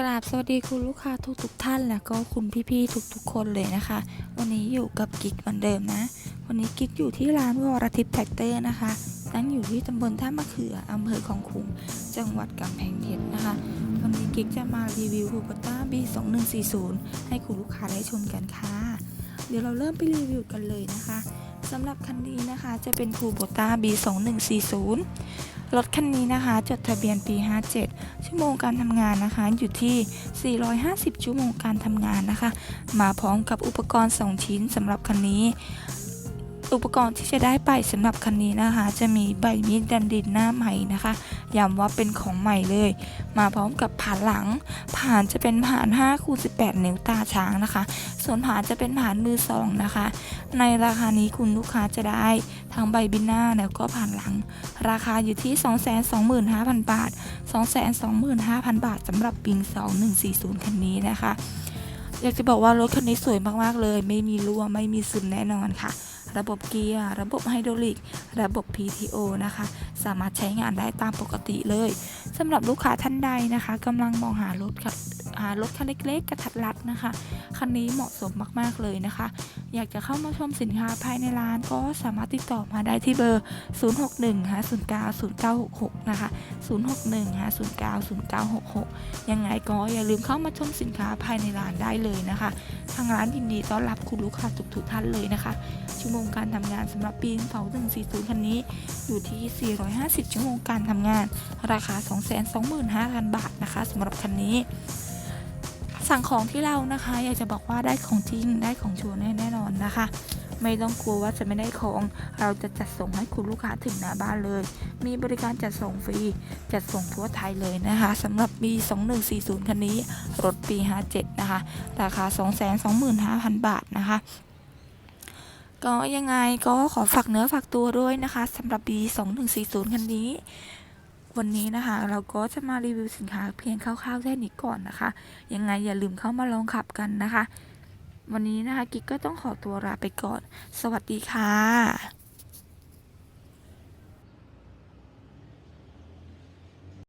กราบสวัสดีคุณลูกค้าทุกทุกๆท่าน และก็คุณพี่ๆทุกๆ คนเลยนะคะ วันนี้อยู่กับกิ๊กเหมือนเดิมนะ วันนี้กิ๊กอยู่ที่ร้านวรทิพย์แท็กเตอร์นะคะตั้งอยู่ที่ตำบลท่ามะเขืออำเภอของขุงจังหวัดกำแพงเพชรนะคะ วันนี้กิ๊กจะมารีวิวคูปต้า B2140 ให้คุณลูกค้าได้ชมกันค่ะ เดี๋ยวเราเริ่มไปรีวิวกันเลยนะคะ สำหรับคันนี้นะคะจะเป็นคูโบต้า B2140 รถคันนี้นะคะ จดทะเบียนปี 57 ชั่วโมงการทำงานนะคะ อยู่ที่ 450 ชั่วโมงการทำงานนะคะ มาพร้อมกับอุปกรณ์ 2 ชิ้นสำหรับคันนี้ อุปกรณ์ที่จะได้ไปสำหรับคันนี้นะคะ จะมีใบมีดดันดินหน้าใหม่นะคะย้ำว่าเป็นของใหม่เลย มาพร้อมกับผ่านหลัง ผ่านจะเป็นผ่าน5คูณ18 นิ้วตาช้างนะคะ ส่วนผ่านจะเป็นผ่านมือสองนะคะ ในราคานี้คุณลูกค้าจะได้ทั้งใบบินหน้าแล้วก็ผ่านหลัง ราคาอยู่ที่ 225,000 บาท 225,000 บาทสำหรับปิง 2140 คันนี้นะคะ อยากจะบอกว่ารถคันนี้สวยมากๆเลย ไม่มีรั่วไม่มีซึมแน่นอนค่ะ ระบบเกียร์ ระบบไฮดรอลิก ระบบ PTO นะคะ สามารถใช้งานได้ตามปกติเลยสำหรับลูกค้าท่านใดนะคะกำลังมองหารถค่ะ รถคันเล็กๆ กระทัดรัดนะคะ คันนี้เหมาะสมมากๆเลยนะคะ อยากจะเข้ามาชมสินค้าภายในร้านก็สามารถติดต่อมาได้ที่เบอร์ 0615090966 นะคะ 0615090966 ยังไงก็อย่าลืมเข้ามาชมสินค้าภายในร้านได้เลยนะคะ ทางร้านยินดีต้อนรับคุณลูกค้าทุกๆท่านเลยนะคะ ชั่วโมงการทำงานสำหรับปี2140 คันนี้อยู่ที่ 450 ชั่วโมงการทำงาน ราคา 225,000 บาทนะคะสำหรับคันนี้ สั่งของที่เรานะคะ อยากจะบอกว่าได้ของจริงได้ของชัวร์แน่นอนนะคะ ไม่ต้องกลัวว่าจะไม่ได้ของ เราจะจัดส่งให้คุณลูกค้าถึงหน้าบ้านเลย มีบริการจัดส่งฟรี จัดส่งทั่วไทยเลยนะคะสำหรับ B2140 คันนี้ รถปี 57 นะคะ ราคา 225,000 บาทนะคะก็ยังไงก็ขอฝากเนื้อฝากตัวด้วยนะคะสำหรับ B2140 คันนี้ วันนี้นะคะ เราก็จะมารีวิวสินค้าเพียงคร่าวๆแค่นี้ก่อนนะคะ ยังไงอย่าลืมเข้ามาลองขับกันนะคะ วันนี้นะคะกิ๊กก็ต้องขอตัวลาไปก่อน สวัสดีค่ะ